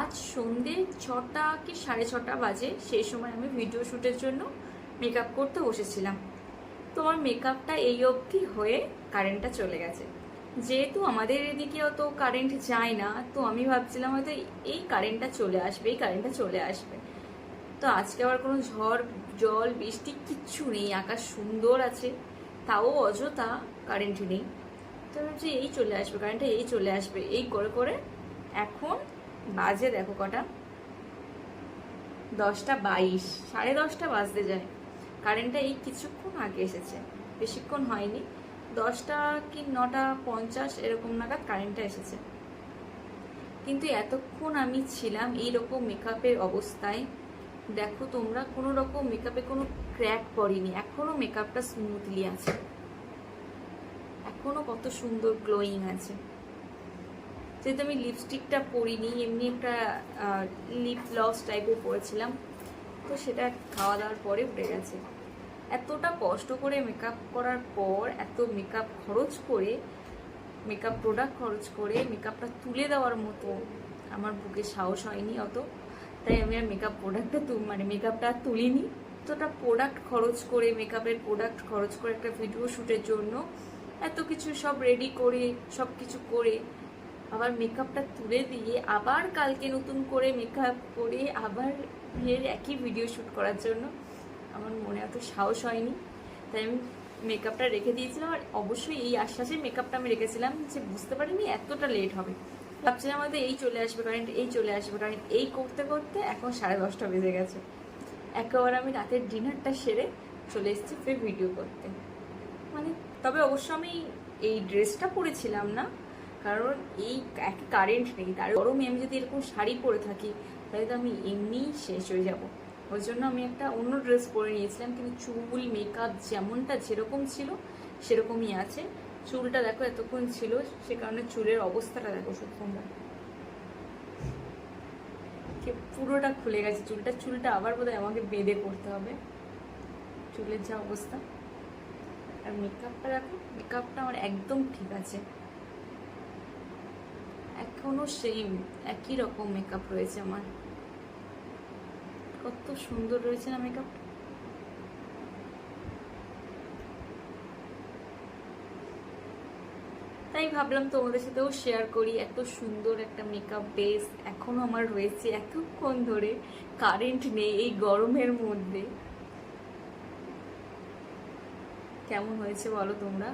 আজ সন্ধে ছটা কি সাড়ে ছটা বাজে, সেই সময় আমি ভিডিও শ্যুটের জন্য মেকআপ করতে বসেছিলাম। তো আমার মেকআপটা এই অবধি হয়ে কারেন্টটা চলে গেছে। যেহেতু আমাদের এদিকে অত কারেন্ট যায় না, তো আমি ভাবছিলাম হয়তো এই কারেন্টটা চলে আসবে, এই কারেন্টটা চলে আসবে। তো আজকে আবার কোনো ঝড়, জল, বৃষ্টি কিচ্ছু নেই, আকাশ সুন্দর আছে, তাও অযথা কারেন্ট নেই। তো ভাবছি এই চলে আসবে কারেন্টটা এই চলে আসবে, এই করে করে এখন বাজে দেখো কটা? দশটা বাইশ, সাড়ে দশটা বাজতে যায়। কারেন্টটা এই কিছুক্ষণ আগে এসেছে, বেশিক্ষণ হয়নি। দশটা কি নটা পঞ্চাশ এরকম নাগাদ কারেন্টটা এসেছে। কিন্তু এতক্ষণ আমি ছিলাম এইরকম মেকআপের অবস্থায়। দেখো তোমরা, কোনো রকম মেকআপে কোনো ক্র্যাক পড়েনি, এখনও মেকআপটা স্মুথলি আছে। এখনও কত সুন্দর গ্লোয়িং আছে। যেহেতু আমি লিপস্টিকটা পরিনি, এমনি একটা লিপ লস টাইপের পরেছিলাম, তো সেটা খাওয়া দাওয়ার পরে উঠে গেছে। এতটা কষ্ট করে মেকআপ করার পর, এত মেকআপ খরচ করে মেকআপ প্রোডাক্ট খরচ করে মেকআপটা তুলে দেওয়ার মতো আমার বুকে সাহস হয়নি অত। তাই আমি আর মেকআপ প্রোডাক্টটা মানে মেকআপটা তুলিনি। এতটা প্রোডাক্ট খরচ করে মেকআপের প্রোডাক্ট খরচ করে একটা ভিডিও শ্যুটের জন্য, এত কিছু সব রেডি করে সব কিছু করে আবার মেকআপটা তুলে দিয়ে আবার কালকে নতুন করে মেকআপ করে আবার ফের একই ভিডিও শ্যুট করার জন্য আমার মনে এত সাহস হয়নি। তাই আমি মেকআপটা রেখে দিয়েছিলাম আর অবশ্যই এই আশ্বাসে মেকআপটা আমি রেখেছিলাম যে বুঝতে পারিনি এতটা লেট হবে। ভাবছিলাম আমাদের এই চলে আসবে কারেন্ট এই চলে আসবে কারেন্ট এই করতে করতে এখন সাড়ে দশটা বেজে গেছে। একেবারে আমি রাতের ডিনারটা সেরে চলে এসেছি ফের ভিডিও করতে। মানে তবে অবশ্য আমি এই ড্রেসটা পরেছিলাম না কারণ এই এক কারেন্ট নেই। তার গরমে আমি যদি এরকম শাড়ি পরে থাকি, তাহলে তো আমি এমনিই শেষ হয়ে যাব। ওই জন্য আমি একটা অন্য ড্রেস পরে নিয়েছিলাম, কিন্তু চুল মেকআপ যেমনটা যেরকম ছিল, সেরকমই আছে। চুলটা দেখো এতক্ষণ ছিল, সে কারণে চুলের অবস্থাটা দেখো তোমরা পুরোটা খুলে গেছে চুলটা। চুলটা আবার বোধহয় আমাকে বেঁধে করতে হবে। চুলের যা অবস্থা। আর মেকআপটা দেখো মেকআপটা আমার একদম ঠিক আছে। এখনও সেম একই রকম মেকআপ রয়েছে আমার। কত সুন্দর রয়েছে না মেকআপ তাই ভাবলাম তোমাদের সাথেও শেয়ার করি, এত সুন্দর একটা মেকআপ বেস এখনও আমার রয়েছে এতক্ষণ ধরে কারেন্ট নেই এই গরমের মধ্যে। কেমন হয়েছে বলো তোমরা?